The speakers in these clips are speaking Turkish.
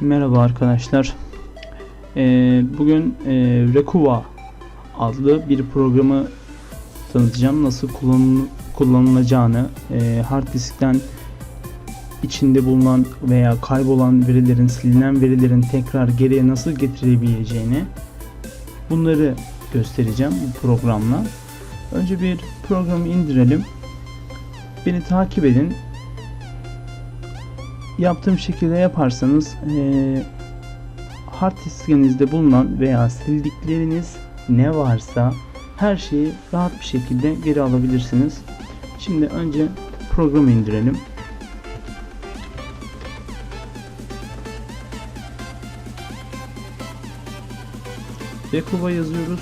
Merhaba arkadaşlar. Ee, bugün e, Rekuva adlı bir programı tanıtacağım. Nasıl kullanıl- kullanılacağını, e, hard diskten içinde bulunan veya kaybolan verilerin, silinen verilerin tekrar geriye nasıl getirebileceğini bunları göstereceğim bu programla. Önce bir programı indirelim. Beni takip edin yaptığım şekilde yaparsanız eee hard diskinizde bulunan veya sildikleriniz ne varsa her şeyi rahat bir şekilde geri alabilirsiniz. Şimdi önce programı indirelim. Rekuba yazıyoruz.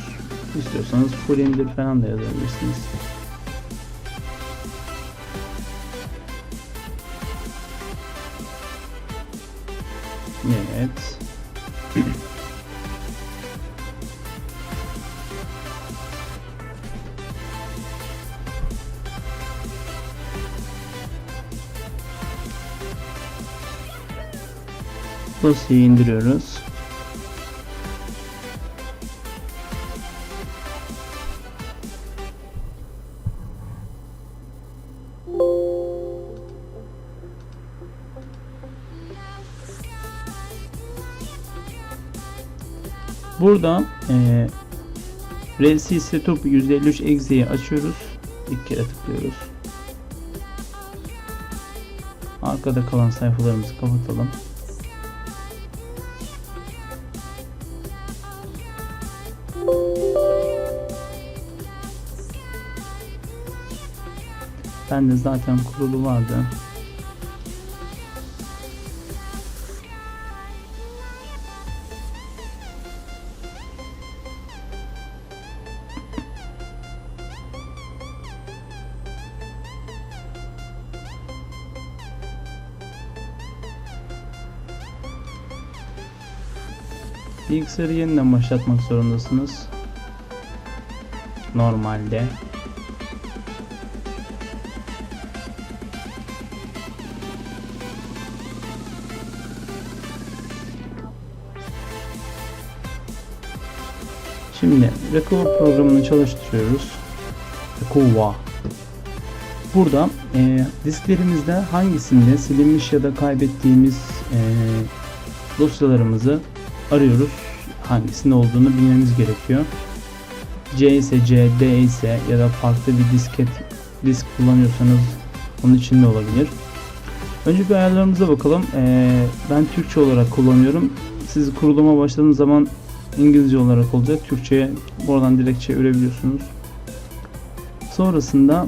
İstiyorsanız full indir falan da yazabilirsiniz. Evet. Dosyayı indiriyoruz. Burada e, RC Setup 153 Exe'yi açıyoruz. İlk kere tıklıyoruz. Arkada kalan sayfalarımızı kapatalım. Bende zaten kurulu vardı. Bilgisayarı yeniden başlatmak zorundasınız. Normalde. Şimdi Recuva programını çalıştırıyoruz. Recuva. Burada e, disklerimizde hangisinde silinmiş ya da kaybettiğimiz e, dosyalarımızı arıyoruz. Hangisinde olduğunu bilmemiz gerekiyor. C ise C, D ise ya da farklı bir disket disk kullanıyorsanız onun içinde olabilir. Önce bir ayarlarımıza bakalım. Ee, ben Türkçe olarak kullanıyorum. Siz kuruluma başladığınız zaman İngilizce olarak olacak. Türkçe'ye buradan direkt çevirebiliyorsunuz. Sonrasında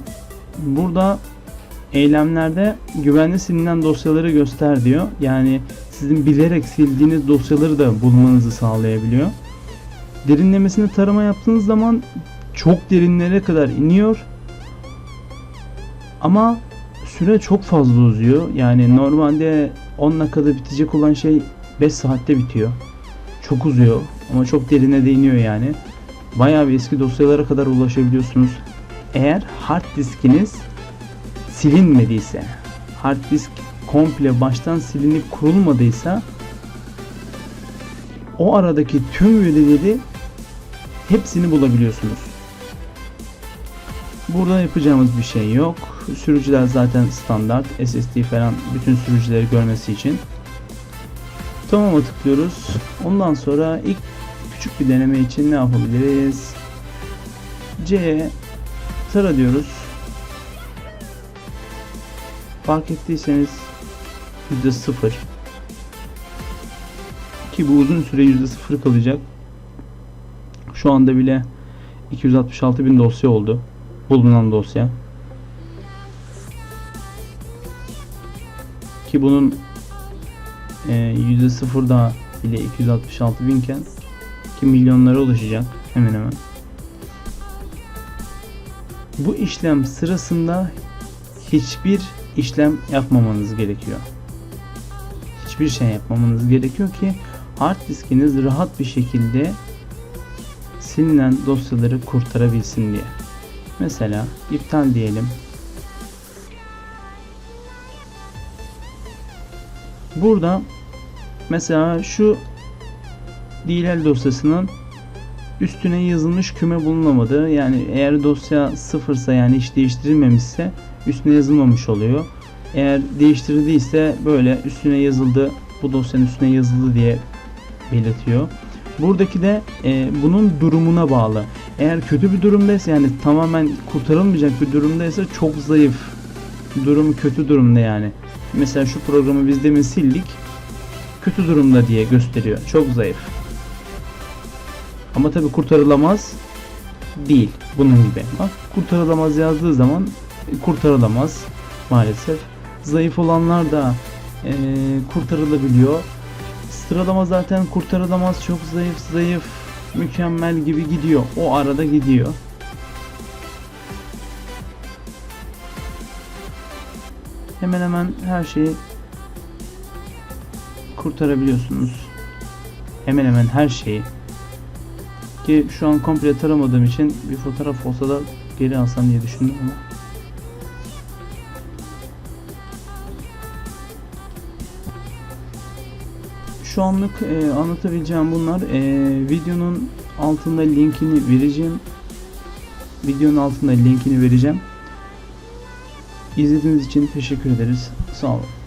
burada eylemlerde güvenli silinen dosyaları göster diyor. Yani sizin bilerek sildiğiniz dosyaları da bulmanızı sağlayabiliyor. Derinlemesine tarama yaptığınız zaman çok derinlere kadar iniyor. Ama süre çok fazla uzuyor. Yani normalde 10 dakikada bitecek olan şey 5 saatte bitiyor. Çok uzuyor ama çok derine de iniyor yani. Bayağı bir eski dosyalara kadar ulaşabiliyorsunuz. Eğer hard diskiniz silinmediyse, hard disk komple baştan silinip kurulmadıysa o aradaki tüm verileri hepsini bulabiliyorsunuz. Burada yapacağımız bir şey yok. Sürücüler zaten standart. SSD falan bütün sürücüleri görmesi için. Tamam'a tıklıyoruz. Ondan sonra ilk küçük bir deneme için ne yapabiliriz? C'ye tara diyoruz. Fark ettiyseniz %0 ki bu uzun süre %0 kalacak. Şu anda bile 266 bin dosya oldu. Bulunan dosya. Ki bunun e, %0 da bile 266 binken ki milyonlara ulaşacak hemen hemen. Bu işlem sırasında hiçbir işlem yapmamanız gerekiyor. Hiçbir şey yapmamanız gerekiyor ki hard diskiniz rahat bir şekilde silinen dosyaları kurtarabilsin diye. Mesela iptal diyelim. Burada Mesela şu DLL dosyasının üstüne yazılmış küme bulunamadı. Yani eğer dosya sıfırsa yani hiç değiştirilmemişse üstüne yazılmamış oluyor. Eğer değiştirildiyse böyle üstüne yazıldı bu dosyanın üstüne yazıldı diye belirtiyor. Buradaki de e, bunun durumuna bağlı. Eğer kötü bir durumdaysa yani tamamen kurtarılmayacak bir durumdaysa çok zayıf. Durumu kötü durumda yani. Mesela şu programı biz demin sildik. Kötü durumda diye gösteriyor. Çok zayıf. Ama tabi kurtarılamaz değil. Bunun gibi. Bak kurtarılamaz yazdığı zaman kurtarılamaz maalesef. Zayıf olanlar da e, kurtarılabiliyor. Sıralama zaten kurtarılamaz çok zayıf zayıf mükemmel gibi gidiyor. O arada gidiyor. Hemen hemen her şeyi kurtarabiliyorsunuz. Hemen hemen her şeyi. Ki şu an komple taramadığım için bir fotoğraf olsa da geri alsam diye düşündüm ama. Şu anlık e, anlatabileceğim bunlar. E, videonun altında linkini vereceğim. Videonun altında linkini vereceğim. İzlediğiniz için teşekkür ederiz. Sağ olun.